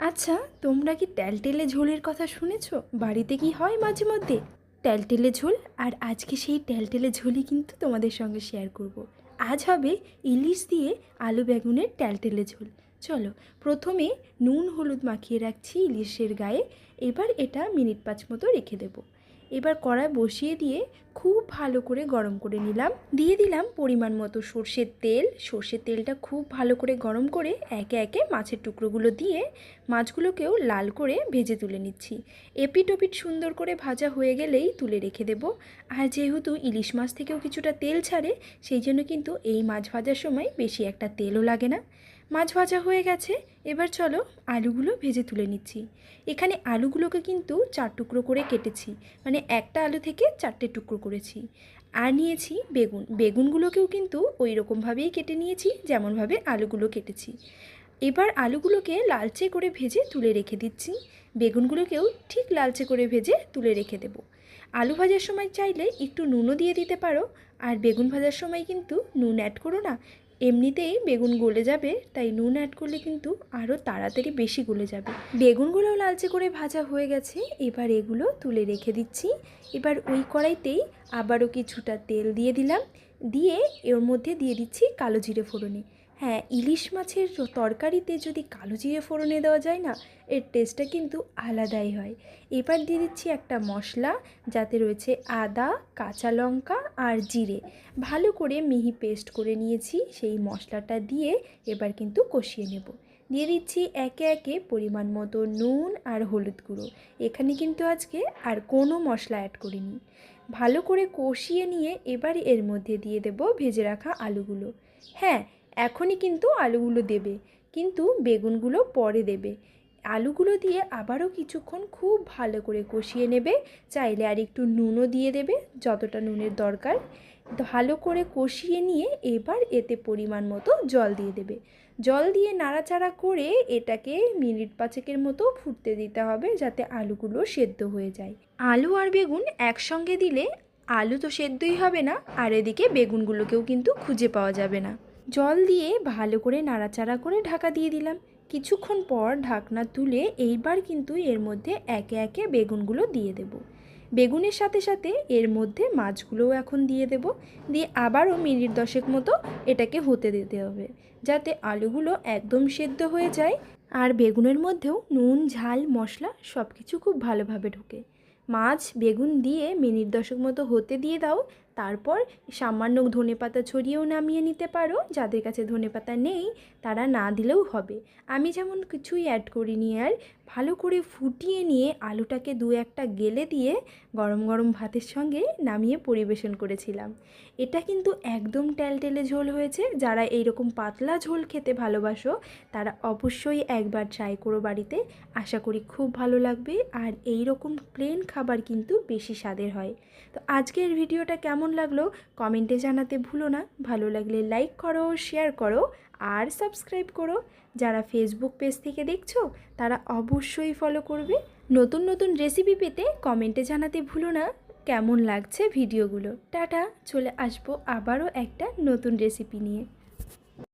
আচ্ছা তোমরা কি ট্যালটেলে ঝোলের কথা শুনেছ? বাড়িতে কি হয় মাঝে মধ্যে? ট্যালটেলে ঝোল? আর আজকে সেই ট্যালটেলে ঝোলই কিন্তু তোমাদের সঙ্গে শেয়ার করব। আজ হবে ইলিশ দিয়ে আলু বেগুনের ট্যালটেলে ঝোল। চলো, প্রথমে নুন হলুদ মাখিয়ে রাখছি ইলিশের গায়ে। এবার এটা মিনিট পাঁচ মতো রেখে দেবো। এবার কড়াই বসিয়ে দিয়ে খুব ভালো করে গরম করে নিলাম। দিয়ে দিলাম পরিমাণ মতো সর্ষের তেল। সর্ষের তেলটা খুব ভালো করে গরম করে একে একে মাছের টুকরোগুলো দিয়ে মাছগুলোকেও লাল করে ভেজে তুলে নিচ্ছি। এপিট ওপিট সুন্দর করে ভাজা হয়ে গেলেই তুলে রেখে দেব। আর যেহেতু ইলিশ মাছ থেকেও কিছুটা তেল ছাড়ে, সেই জন্য কিন্তু এই মাছ ভাজার সময় বেশি একটা তেলও লাগে না। মাছ ভাজা হয়ে গেছে, এবার চলো আলুগুলো ভেজে তুলে নিচ্ছি। এখানে আলুগুলোকে কিন্তু চার টুকরো করে কেটেছি মানে একটা আলু থেকে চারটে টুকরো করেছি। আর নিয়েছি বেগুন, বেগুনগুলোকেও কিন্তু ওই রকমভাবেই কেটে নিয়েছি, যেমনভাবে আলুগুলো কেটেছি। এবার আলুগুলোকে লালচে করে ভেজে তুলে রেখে দিচ্ছি। বেগুনগুলোকেও ঠিক লালচে করে ভেজে তুলে রেখে দেবো। আলু ভাজার সময় চাইলে একটু নুনও দিয়ে দিতে পারো, আর বেগুন ভাজার সময় কিন্তু নুন অ্যাড করো না এমনিতেই বেগুন গলে যাবে, তাই নুন অ্যাড করলে কিন্তু আরও তাড়াতাড়ি বেশি গলে যাবে। বেগুনগুলোও লালচে করে ভাজা হয়ে গেছে, এবার এগুলো তুলে রেখে দিচ্ছি। এবার ওই কড়াইতেই আবারও কিছুটা তেল দিয়ে দিলাম। দিয়ে এর মধ্যে দিয়ে দিচ্ছি কালো জিরে ফোড়নে। হ্যাঁ ইলিশ মাছের তরকারিতে যদি কালো জিরে ফোড়নে দেওয়া যায় না, এর টেস্টটা কিন্তু আলাদাই হয়। এবার দিয়ে দিচ্ছি একটা মশলা, যাতে রয়েছে আদা, কাঁচা লঙ্কা আর জিরে। ভালো করে মিহি পেস্ট করে নিয়েছি, সেই মশলাটা দিয়ে এবার কিন্তু কষিয়ে নেব। দিয়ে দিচ্ছি একে একে পরিমাণ মতো নুন আর হলুদ গুঁড়ো। এখানে কিন্তু আজকে আর কোনো মশলা অ্যাড করিনি। ভালো করে কষিয়ে নিয়ে এবার এর মধ্যে দিয়ে দেব ভেজে রাখা আলুগুলো। হ্যাঁ এখনই কিন্তু আলুগুলো দেবে, কিন্তু বেগুনগুলো পরে দেবে। আলুগুলো দিয়ে আবারও কিছুক্ষণ খুব ভালো করে কষিয়ে নেবে, চাইলে আর একটু নুনও দিয়ে দেবে, যতটা নুনের দরকার। ভালো করে কষিয়ে নিয়ে এবার এতে পরিমাণ মতো জল দিয়ে দেবে। জল দিয়ে নাড়াচাড়া করে এটাকে মিনিট পাঁচেকের মতো ফুটতে দিতে হবে, যাতে আলুগুলো সেদ্ধ হয়ে যায়। আলু আর বেগুন একসঙ্গে দিলে আলু তো সেদ্ধই হবে না, আর এদিকে বেগুনগুলোকেও কিন্তু খুঁজে পাওয়া যাবে না। জল দিয়ে ভালো করে নাড়াচাড়া করে ঢাকা দিয়ে দিলাম। কিছুক্ষণ পর ঢাকনা তুলে এইবার কিন্তু এর মধ্যে একে একে বেগুনগুলো দিয়ে দেব। বেগুনের সাথে সাথে এর মধ্যে মাছগুলোও এখন দিয়ে দেব। দিয়ে আবারও মিনিট দশেক মতো এটাকে হতে দিতে হবে, যাতে আলুগুলো একদম সেদ্ধ হয়ে যায়। আর বেগুনের মধ্যেও নুন, ঝাল, মশলা সব কিছু খুব ভালোভাবে ঢোকে। মাছ, বেগুন দিয়ে মিনিট দশেক মতো হতে দিয়ে দাও। তারপর সামান্য ধনে পাতা ছড়িয়েও নামিয়ে নিতে পারো। যাদের কাছে ধনে পাতা নেই, তারা না দিলেও হবে। আমি যেমন কিছুই অ্যাড করি করিনি আর, ভালো করে ফুটিয়ে নিয়ে আলুটাকে দু একটা গেলে দিয়ে গরম গরম ভাতের সঙ্গে নামিয়ে পরিবেশন করেছিলাম। এটা কিন্তু একদম টেলটেলে ঝোল হয়েছে। যারা এইরকম পাতলা ঝোল খেতে ভালোবাসো, তারা অবশ্যই একবার ট্রাই করো বাড়িতে। আশা করি খুব ভালো লাগবে। আর এই রকম প্লেন খাবার কিন্তু বেশি স্বাদের হয়। তো আজকের ভিডিওটা কেমন লাগল কমেন্টে জানাতে ভুলো না। ভালো লাগলে লাইক করো, শেয়ার করো আর সাবস্ক্রাইব করো। যারা ফেসবুক পেজ থেকে দেখছ, তারা অবশ্যই ফলো করবে। নতুন নতুন রেসিপি পেতে কমেন্টে জানাতে ভুলো না। কেমন লাগছে ভিডিওগুলো টাটা, চলে আসব আবারও একটা নতুন রেসিপি নিয়ে।